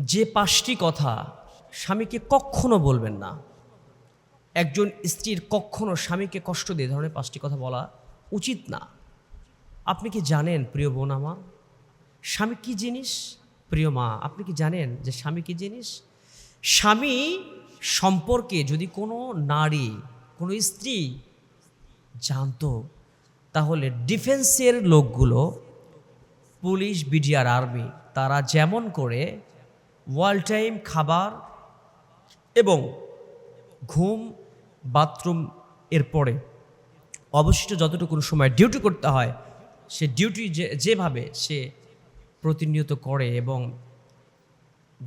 যে পাঁচটি কথা স্বামীকে কখনো বলবেন না। একজন স্ত্রীর কখনো স্বামীকে কষ্ট দিয়ে ধরনের পাঁচটি কথা বলা উচিত না। আপনি কি জানেন, প্রিয় বোন আমার, স্বামী কি জিনিস? প্রিয় মা, আপনি কি জানেন যে স্বামী কি জিনিস? স্বামী সম্পর্কে যদি কোনো নারী, কোনো স্ত্রী জানতো, তাহলে ডিফেন্সের লোকগুলো পুলিশ, বিডিআর, আর্মি, তারা যেমন করে ওয়াল টাইম, খাবার এবং ঘুম, বাথরুম এর পরে অবশিষ্ট যতটুকু সময় ডিউটি করতে হয়, সে ডিউটি যে, যেভাবে সে প্রতিনিয়ত করে এবং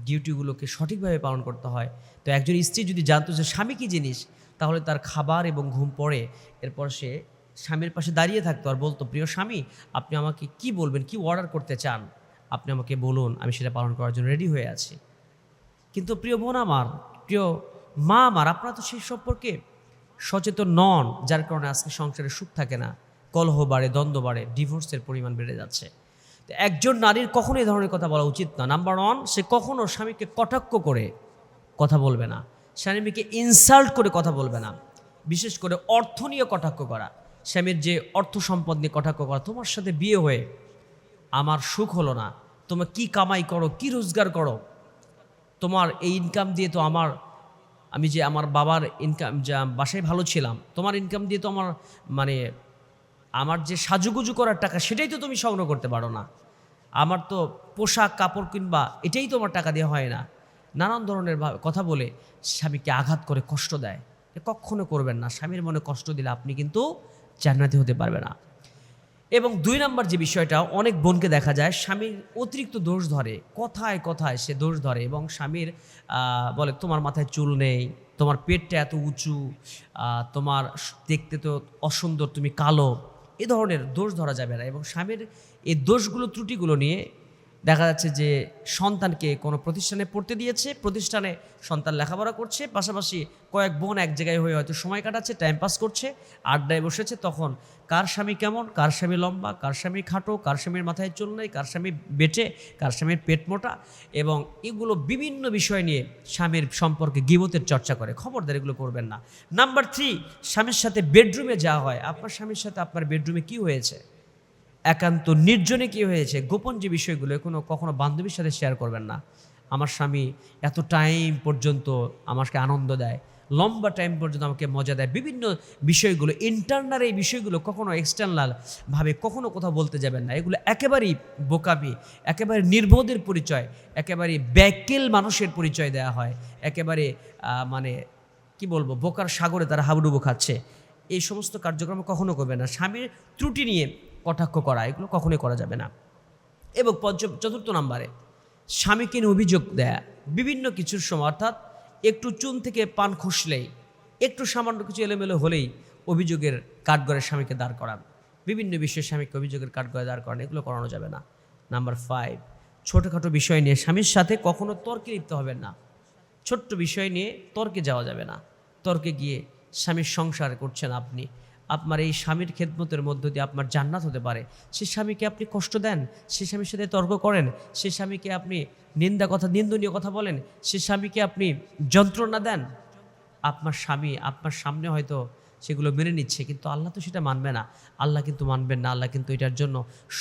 ডিউটিগুলোকে সঠিকভাবে পালন করতে হয়। তো একজন স্ত্রী যদি জানতো যে স্বামী কী জিনিস, তাহলে তার খাবার এবং ঘুম পড়ে এরপর সে স্বামীর পাশে দাঁড়িয়ে থাকতো আর বলতো, প্রিয় স্বামী, আপনি আমাকে কি বলবেন, কি অর্ডার করতে চান? আপনি আমাকে বলুন, আমি সেটা পালন করার জন্য রেডি হয়ে আছি। কিন্তু প্রিয় বোন আমার, প্রিয় মা আমার, আপনারা তো সেই সম্পর্কে সচেতন নন, যার কারণে আজকে সংসারে সুখ থাকে না, কলহ বাড়ে, দ্বন্দ্ব বাড়ে ডিভোর্সের পরিমাণ বেড়ে যাচ্ছে। তো একজন নারীর কখনো এই ধরনের কথা বলা উচিত না। নাম্বার ওয়ান সে কখনো স্বামীকে কটাক্ষ করে কথা বলবে না। স্বামীকে ইনসাল্ট করে কথা বলবে না। বিশেষ করে অর্থ নিয়ে কটাক্ষ করা। স্বামীর যে অর্থ সম্পদ নিয়ে কটাক্ষ করা, তোমার সাথে বিয়ে হয়ে আমার সুখ হলো না। তোমরা কি কামাই করো, কি রোজগার করো? তোমার এই ইনকাম দিয়ে তো আমার, আমি যে আমার বাবার ইনকাম যা বাসায় ভালো ছিলাম, তোমার ইনকাম দিয়ে তো আমার মানে আমার যে সাজুগুজু করার টাকা, সেটাই তো তুমি সংগ্রহ করতে পারো না। আমার তো পোশাক, কাপড় কিংবা এটাই তো আমার টাকা দিয়ে হয় না। নানান ধরনের কথা বলে স্বামীকে আঘাত করে কষ্ট দেয়। কখনো করবেন না। স্বামীর মনে কষ্ট দিলে আপনি কিন্তু জান্নাতি হতে পারবে না। এবং দুই নম্বর যে বিষয়টা, অনেক বোনকে দেখা যায় স্বামীর অতিরিক্ত দোষ ধরে, কথায় কথায় সে দোষ ধরে এবং স্বামীর বলে, তোমার মাথায় চুল নেই, তোমার পেটটা এত উঁচু তোমার দেখতে তো অসুন্দর, তুমি কালো। এ ধরনের দোষ ধরা যাবে না এবং স্বামীর এই দোষগুলো, ত্রুটিগুলো নিয়ে দেখা যাচ্ছে যে সন্তানকে কোনো প্রতিষ্ঠানে পড়তে দিয়েছে, প্রতিষ্ঠানে সন্তান লেখাপড়া করছে, পাশাপাশি কয়েক বোন এক জায়গায় হয়ে হয়তো সময় কাটাচ্ছে টাইম পাস করছে, আড্ডায় বসেছে, তখন কার স্বামী কেমন, কার স্বামী লম্বা, কার স্বামী খাটো, কার স্বামীর মাথায় চুল নেই, কার স্বামী বেটে কার স্বামীর পেট মোটা এবং এগুলো বিভিন্ন বিষয় নিয়ে স্বামীর সম্পর্কে গিবতের চর্চা করে। খবরদার এগুলো করবেন না। নাম্বার থ্রি স্বামীর সাথে বেডরুমে যাওয়া হয়। আপনার স্বামীর সাথে আপনার বেডরুমে কি হয়েছে? একান্ত নির্জনে কি হয়েছে? গোপন যে বিষয়গুলো কোনো কখনো বান্ধবীর সাথে শেয়ার করবেন না। আমার স্বামী এত টাইম পর্যন্ত আমাকে আনন্দ দেয়, লম্বা টাইম পর্যন্ত আমাকে মজা দেয়। বিভিন্ন বিষয়গুলো ইন্টারনাল এই বিষয়গুলো কখনো এক্সটার্নালভাবে কখনো কোথাও বলতে যাবেন না। এগুলো একেবারেই বোকামি, একেবারে নির্বোধের পরিচয়, একেবারে ব্যাকেল মানুষের পরিচয় দেওয়া হয়। একেবারে মানে কি বলব, বোকার সাগরে তারা হাবুডুবু খাচ্ছে। এই সমস্ত কার্যক্রম কখনো করবে না। স্বামীর ত্রুটি নিয়ে কটাক্ষ করা, এগুলো কখনোই করা যাবে না। এবং পঞ্চম চতুর্থ নম্বরে, স্বামীকে নিয়ে অভিযোগ দেয়া, বিভিন্ন কিছুর সময়, অর্থাৎ একটু চুন থেকে পান খসলেই, একটু সামান্য কিছু এলোমেলো হলেই অভিযোগের কাঠগড়ে স্বামীকে দাঁড় করান। বিভিন্ন বিষয়ে স্বামীকে অভিযোগের কাঠগড়ে দাঁড় করান, এগুলো করানো যাবে না। নাম্বার ফাইভ ছোটোখাটো বিষয় নিয়ে স্বামীর সাথে কখনো তর্কে লিপ্ত হবেন না। ছোট্ট বিষয় নিয়ে তর্কে যাওয়া যাবে না। তর্কে গিয়ে স্বামীর সংসার করছেন আপনি। আপনার এই স্বামীর খেদমতের মধ্য দিয়ে আপনার জান্নাত হতে পারে। সে স্বামীকে আপনি কষ্ট দেন, সে স্বামীর সাথে তর্ক করেন, সে স্বামীকে আপনি নিন্দা কথা, নিন্দনীয় কথা বলেন, সে স্বামীকে আপনি যন্ত্রণা দেন। আপনার স্বামী আপনার সামনে হয়তো সেগুলো মেনে নিচ্ছে, কিন্তু আল্লাহ তো সেটা মানবে না। আল্লাহ কিন্তু মানবেন না, আল্লাহ কিন্তু এটার জন্য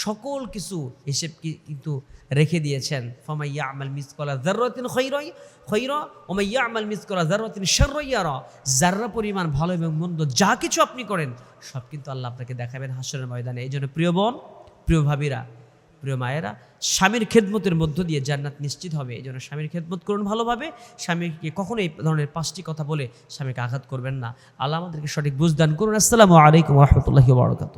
সকল কিছু হিসেব কিন্তু রেখে দিয়েছেন। ফমাইয়া আমাল মিসকলা জাররাতিন খৈরই খৈর ওমাইয়া আমাল মিসকলা জাররাতিন শাররাইয়ারা জাররা পরিমাণ ভালো এবং মন্দ যা কিছু আপনি করেন, সব কিন্তু আল্লাহ আপনাকে দেখাবেন হাসরের ময়দানে। এই জন্য প্রিয় বোন, প্রিয় ভাবিরা প্রিয় মায়েরা, স্বামীর খেদমতের মধ্য দিয়ে জান্নাত নিশ্চিত হবে। এই জন্য স্বামীর খেদমত করুন ভালোভাবে। স্বামীকে কখনো এই ধরনের পাঁচটি কথা বলে স্বামীকে আঘাত করবেন না। আল্লাহ আমাদেরকে সঠিক বুঝদান করুন। আসসালামু আলাইকুম রহমতুল্লাহি বারকাত